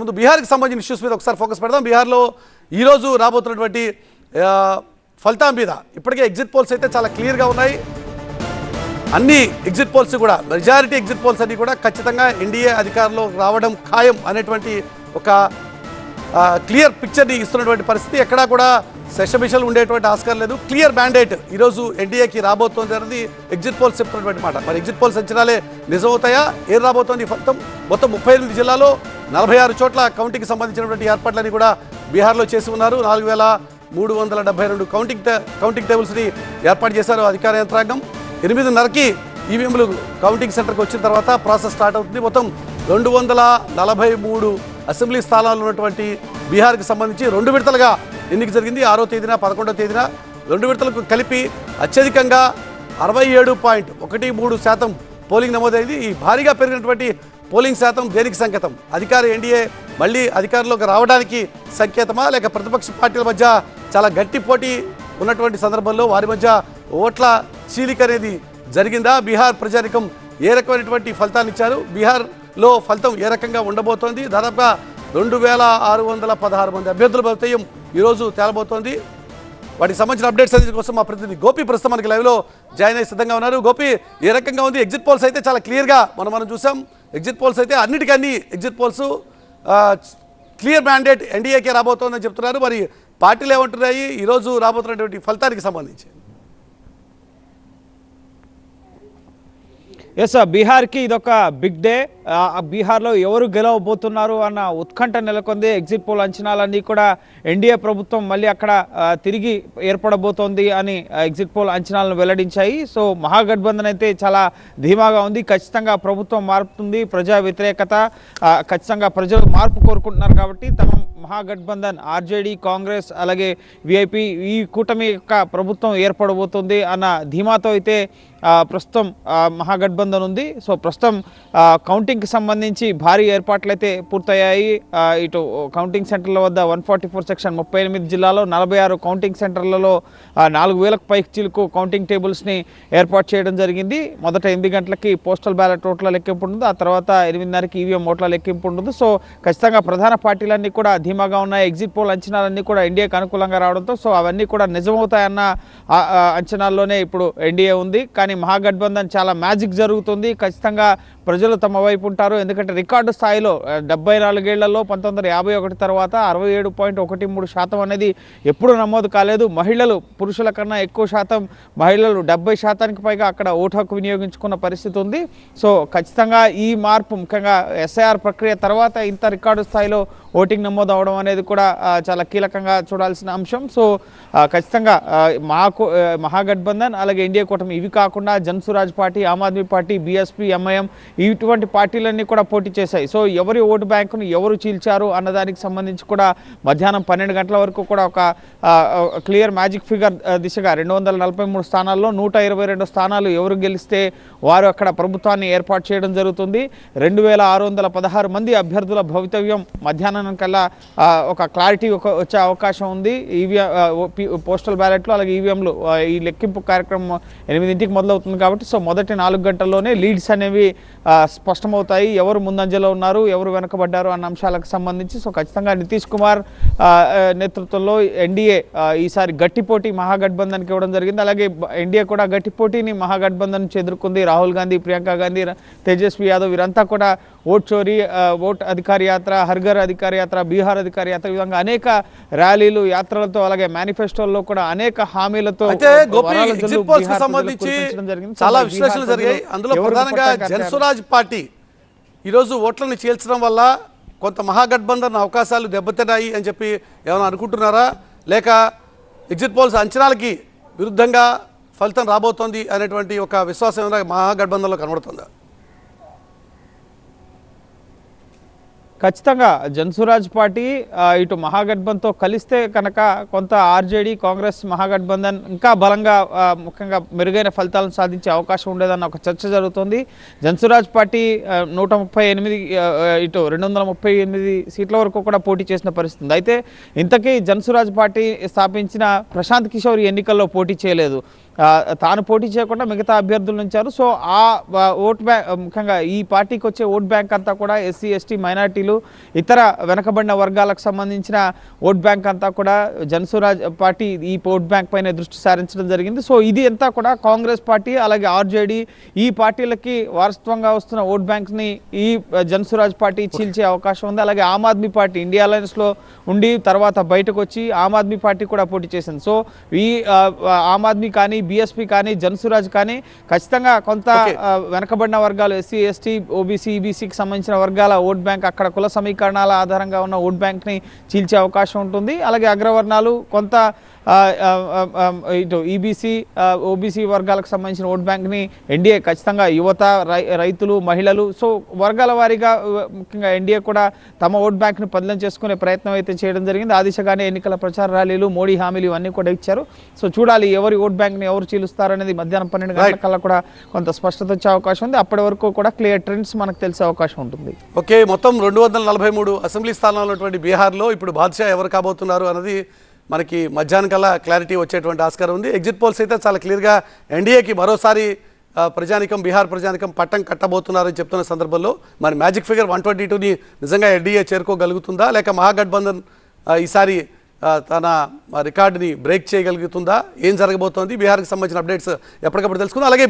ముందు బీహార్కి సంబంధించిన ఇష్యూస్ మీద ఒకసారి ఫోకస్ పెడదాం. బీహార్లో ఈరోజు రాబోతున్నటువంటి ఫలితాం మీద ఇప్పటికే ఎగ్జిట్ పోల్స్ అయితే చాలా క్లియర్గా ఉన్నాయి. అన్ని ఎగ్జిట్ పోల్స్ కూడా మెజారిటీ ఎగ్జిట్ పోల్స్ అన్ని కూడా ఖచ్చితంగా ఎన్డీఏ అధికారంలో రావడం ఖాయం అనేటువంటి ఒక క్లియర్ పిక్చర్ని ఇస్తున్నటువంటి పరిస్థితి. ఎక్కడా కూడా సెషమిషల్ ఉండేటువంటి ఆస్కారం లేదు. క్లియర్ మ్యాండేట్ ఈరోజు ఎన్డీఏకి రాబోతోంది అనేది ఎగ్జిట్ పోల్స్ చెప్తున్నటువంటి మాట. మరి ఎగ్జిట్ పోల్స్ అంచనాలే నిజమవుతాయా? ఏం రాబోతోంది ఫలితం? మొత్తం ముప్పై ఎనిమిది జిల్లాలో నలభై ఆరు చోట్ల కౌంటింగ్కి సంబంధించినటువంటి ఏర్పాట్లన్నీ కూడా బీహార్లో చేసి ఉన్నారు. నాలుగు వేల మూడు వందల డెబ్బై రెండు కౌంటింగ్ కౌంటింగ్ టేబుల్స్ని ఏర్పాటు చేశారు అధికార యంత్రాంగం. ఎనిమిదిన్నరకి ఈవీఎంలు కౌంటింగ్ సెంటర్కి వచ్చిన తర్వాత ప్రాసెస్ స్టార్ట్ అవుతుంది. మొత్తం రెండు వందల నలభై మూడు అసెంబ్లీ స్థానాలు ఉన్నటువంటి బీహార్కి సంబంధించి రెండు విడతలుగా ఎన్నిక జరిగింది. ఆరో తేదీన పదకొండో తేదీన రెండు విడతలకు కలిపి అత్యధికంగా అరవై ఏడు పాయింట్ ఒకటి మూడు శాతం పోలింగ్ నమోదైంది. ఈ భారీగా పెరిగినటువంటి పోలింగ్ శాతం దేనికి సంకేతం? అధికార ఎన్డీఏ మళ్ళీ అధికారంలోకి రావడానికి సంకేతమా? లేక ప్రతిపక్ష పార్టీల మధ్య చాలా గట్టి పోటీ ఉన్నటువంటి సందర్భంలో వారి మధ్య ఓట్ల చీలిక అనేది జరిగిందా? బీహార్ ప్రజానికం ఏ రకమైనటువంటి ఫలితాలు ఇచ్చారు? బీహార్లో ఫలితం ఏ రకంగా ఉండబోతోంది? దాదాపుగా రెండు వేల ఆరు వందల పదహారు మంది అభ్యర్థుల భవితయం ఈరోజు తేలబోతోంది. వాటికి సంబంధించిన అప్డేట్స్ అనేది కోసం మా ప్రతినిధి గోపి ప్రస్తుతం మనకి లైవ్లో జాయిన్ అయ్యి సిద్ధంగా ఉన్నారు. గోపి ఏ రకంగా ఉంది? ఎగ్జిట్ పోల్స్ అయితే చాలా క్లియర్గా మనం మనం చూసాం. ఎగ్జిట్ పోల్స్ అయితే అన్నిటికన్నీ ఎగ్జిట్ పోల్స్ క్లియర్ మ్యాండేట్ ఎన్డీఏకే రాబోతోందని చెప్తున్నారు. మరి పార్టీలు ఏమంటున్నాయి? ఈరోజు రాబోతున్నటువంటి ఫలితానికి సంబంధించి. ఎస్ బీహార్కి ఇదొక బిగ్ డే ఆ, బీహార్లో ఎవరు గెలవబోతున్నారు అన్న ఉత్కంఠ నెలకొంది. ఎగ్జిట్ పోల్ అంచనాలన్నీ కూడా ఎన్డీఏ ప్రభుత్వం మళ్ళీ అక్కడ తిరిగి ఏర్పడబోతోంది అని ఎగ్జిట్ పోల్ అంచనాలను వెల్లడించాయి. సో మహాగఠబంధన్ అయితే చాలా ధీమాగా ఉంది. ఖచ్చితంగా ప్రభుత్వం మారుతుంది. ప్రజా వ్యతిరేకత ఖచ్చితంగా ప్రజలు మార్పు కోరుకుంటున్నారు కాబట్టి తమ మహాగఠబంధన్ ఆర్జేడీ కాంగ్రెస్ అలాగే విఐపి ఈ కూటమి యొక్క ప్రభుత్వం ఏర్పడబోతుంది అన్న ధీమాతో అయితే ప్రస్తుతం మహాగఠబంధన్ ఉంది. సో ప్రస్తుతం కౌంటింగ్కి సంబంధించి భారీ ఏర్పాట్లు అయితే పూర్తయ్యాయి. ఇటు కౌంటింగ్ సెంటర్ల వద్ద వన్ ఫార్టీ ఫోర్ సెక్షన్ ముప్పై ఎనిమిది జిల్లాలో నలభై ఆరు కౌంటింగ్ సెంటర్లలో నాలుగు వేలకు పైకి చిలుకు కౌంటింగ్ టేబుల్స్ని ఏర్పాటు చేయడం జరిగింది. మొదట ఎనిమిది గంటలకి పోస్టల్ బ్యాలెట్ ఓట్ల లెక్కింపు ఉంటుంది. ఆ తర్వాత ఎనిమిదిన్నరకి ఈవీఎం ఓట్ల లెక్కింపు ఉంటుంది. సో ఖచ్చితంగా ప్రధాన పార్టీలన్నీ కూడా ధీమాగా ఉన్నాయి. ఎగ్జిట్ పోల్ అంచనాలన్నీ కూడా ఎన్డీఏకి అనుకూలంగా రావడంతో సో అవన్నీ కూడా నిజమవుతాయన్న అంచనాల్లోనే ఇప్పుడు ఎన్డీఏ ఉంది. కానీ మహాగఠబంధన్ చాలా మ్యాజిక్ జరుగుతుంది. ఖచ్చితంగా ప్రజలు తమ వైపు ఉంటారు. ఎందుకంటే రికార్డు స్థాయిలో డెబ్బై నాలుగేళ్ళలో పంతొమ్మిది వందల యాభై ఒకటి తర్వాత అరవై ఏడు పాయింట్ ఒకటి మూడు శాతం అనేది ఎప్పుడు నమోదు కాలేదు. మహిళలు పురుషుల కన్నా ఎక్కువ శాతం మహిళలు డెబ్బై శాతానికి పైగా అక్కడ ఓటు హక్కు వినియోగించుకున్న పరిస్థితి ఉంది. సో ఖచ్చితంగా ఈ మార్పు ముఖ్యంగా ఎస్ఐఆర్ ప్రక్రియ తర్వాత ఇంత రికార్డు స్థాయిలో ఓటింగ్ నమోదు అవడం అనేది కూడా చాలా కీలకంగా చూడాల్సిన అంశం. సో ఖచ్చితంగా మాకు మహాగఠబంధన్ అలాగే ఇండియా కూటమి ఇవి కాకుండా Jan Suraaj party Aam Aadmi party BSP MIM ఇటువంటి పార్టీలన్నీ కూడా పోటీ చేశాయి. సో ఎవరి ఓటు బ్యాంకును ఎవరు చీల్చారు అన్నదానికి సంబంధించి కూడా మధ్యాహ్నం పన్నెండు గంటల వరకు కూడా ఒక క్లియర్ మ్యాజిక్ ఫిగర్ దిశగా రెండు వందల నలభై మూడు స్థానాల్లో నూట ఇరవై రెండు స్థానాలు ఎవరు గెలిస్తే వారు అక్కడ ప్రభుత్వాన్ని ఏర్పాటు చేయడం జరుగుతుంది. రెండు వేల ఆరు వందల పదహారు మంది అభ్యర్థుల భవితవ్యం మధ్యాహ్నం కల్లా ఒక క్లారిటీ ఒక వచ్చే అవకాశం ఉంది. ఈవీఎం పోస్టల్ బ్యాలెట్లు అలాగే ఈవీఎంలు ఈ లెక్కింపు కార్యక్రమం ఎనిమిదింటికి మొదలవుతుంది కాబట్టి సో మొదటి నాలుగు గంటల్లోనే లీడ్స్ అనేవి స్పష్టమవుతాయి. ఎవరు ముందంజలో ఉన్నారు ఎవరు వెనకబడ్డారు అన్న అంశాలకు సంబంధించి. సో ఖచ్చితంగా నితీష్ కుమార్ నేతృత్వంలో ఎన్డీఏ ఈసారి గట్టి పోటీ మహాగఠబంధన్కి ఇవ్వడం జరిగింది. అలాగే ఎన్డీఏ కూడా గట్టి పోటీని మహాగఠబంధన్ నుంచి ఎదుర్కొంది. రాహుల్ గాంధీ ప్రియాంక గాంధీ తేజస్వి యాదవ్ వీరంతా కూడా ఓట్ చోరీ ఓట్ అధికార యాత్ర హర్ఘర్ అధికార యాత్ర బీహార్ అధికార యాత్ర విధంగా అనేక ర్యాలీలు యాత్రలతో అలాగే మేనిఫెస్టోల్లో కూడా అనేక హామీలతో సంబంధించి చాలా విశ్లేషణలు ప్రజలు జరిగాయి అందులో ప్రధానంగా పట్టాక స్వరాజ్ పార్టీ ఈరోజు ఓట్లను చీల్చడం వల్ల కొంత మహాగఠబంధన్ అవకాశాలు దెబ్బతిన్నాయి అని చెప్పి ఏమైనా అనుకుంటున్నారా? లేక ఎగ్జిట్ పోల్స్ అంచనాలకి విరుద్ధంగా ఫలితం రాబోతోంది అనేటువంటి ఒక విశ్వాసం ఏమైనా మహాగఠబంధన్లో కనబడుతుందా? ఖచ్చితంగా జన్సురాజ్ పార్టీ ఇటు మహాగఠబంధన్తో కలిస్తే కనుక కొంత ఆర్జేడీ కాంగ్రెస్ మహాగఠబంధన్ ఇంకా బలంగా ముఖ్యంగా మెరుగైన ఫలితాలను సాధించే అవకాశం ఉండేదన్న ఒక చర్చ జరుగుతుంది. జన్సురాజ్ పార్టీ నూట ముప్పై ఎనిమిది ఇటు రెండు వందల ముప్పై ఎనిమిది సీట్ల వరకు కూడా పోటీ చేసిన పరిస్థితి ఉంది. అయితే ఇంతకీ జన్సురాజ్ పార్టీ స్థాపించిన ప్రశాంత్ కిషోర్ ఈ ఎన్నికల్లో పోటీ చేయలేదు. తాను పోటీ చేయకుండా మిగతా అభ్యర్థులు ఉంచారు. సో ఆ ఓట్ బ్యాంక్ ముఖ్యంగా ఈ పార్టీకి వచ్చే ఓట్ బ్యాంక్ అంతా కూడా ఎస్సీ ఎస్టీ మైనార్టీలు ఇతర వెనకబడిన వర్గాలకు సంబంధించిన ఓట్ బ్యాంక్ అంతా కూడా జనసురాజ్ పార్టీ ఈ ఓట్ బ్యాంక్ పైన దృష్టి సారించడం జరిగింది. సో ఇది అంతా కూడా కాంగ్రెస్ పార్టీ అలాగే ఆర్జేడీ ఈ పార్టీలకి వారసత్వంగా వస్తున్న ఓట్ బ్యాంక్ని ఈ జనసురాజ్ పార్టీ చీల్చే అవకాశం ఉంది. అలాగే ఆమ్ ఆద్మీ పార్టీ ఇండియా అలయన్స్లో ఉండి తర్వాత బయటకు వచ్చి ఆమ్ ఆద్మీ పార్టీ కూడా పోటీ చేసింది. సో ఈ ఆమ్ ఆద్మీ కానీ బీఎస్పీ కానీ జనసురాజ్ కానీ ఖచ్చితంగా కొంత వెనకబడిన వర్గాలు ఎస్సీ ఎస్టీ ఓబీసీ ఈబీసీకి సంబంధించిన వర్గాల ఓట్ బ్యాంక్ అక్కడ కుల సమీకరణాల ఆధారంగా ఉన్న ఓట్ బ్యాంక్ని చీల్చే అవకాశం ఉంటుంది. అలాగే అగ్రవర్ణాలు కొంత ఇటు ఈబీసీ ఓబీసీ వర్గాలకు సంబంధించిన ఓట్ బ్యాంక్ని ఎన్డీఏ ఖచ్చితంగా యువత రై- రైతులు మహిళలు సో వర్గాల వారీగా ముఖ్యంగా ఎన్డీఏ కూడా తమ ఓట్ బ్యాంక్ని పదిలం చేసుకునే ప్రయత్నం అయితే చేయడం జరిగింది. ఆ దిశగానే ఎన్నికల ప్రచార ర్యాలీలు మోడీ హామీలు ఇవన్నీ కూడా ఇచ్చారు. సో చూడాలి ఎవరి ఓట్ బ్యాంక్ని ఎవరు చీలుస్తారనేది మధ్యాహ్నం పన్నెండు గంటల కల్లా కూడా కొంత స్పష్టత వచ్చే అవకాశం ఉంది. అప్పటి వరకు కూడా క్లియర్ ట్రెండ్స్ మనకు తెలిసే అవకాశం ఉంటుంది. ఓకే మొత్తం రెండు వందల నలభై మూడు అసెంబ్లీ స్థానాలు ఉన్నటువంటి బీహార్లో ఇప్పుడు బాద్షా ఎవరు కాబోతున్నారు అన్నది మనకి మధ్యాహ్నం కల్లా క్లారిటీ వచ్చేటువంటి ఆస్కారం ఉంది. ఎగ్జిట్ పోల్స్ అయితే చాలా క్లియర్గా ఎన్డీఏకి మరోసారి ప్రజానికం బీహార్ ప్రజానికం పట్టం కట్టబోతున్నారని చెప్తున్న సందర్భంలో మరి మ్యాజిక్ ఫిగర్ వన్ ట్వంటీ టూని నిజంగా ఎన్డీఏ చేరుకోగలుగుతుందా? లేక మహాగఠబంధన్ ఈసారి తన రికార్డుని బ్రేక్ చేయగలుగుతుందా? ఏం జరగబోతోంది? బీహార్కి సంబంధించిన అప్డేట్స్ ఎప్పటికప్పుడు తెలుసుకుందాం. అలాగే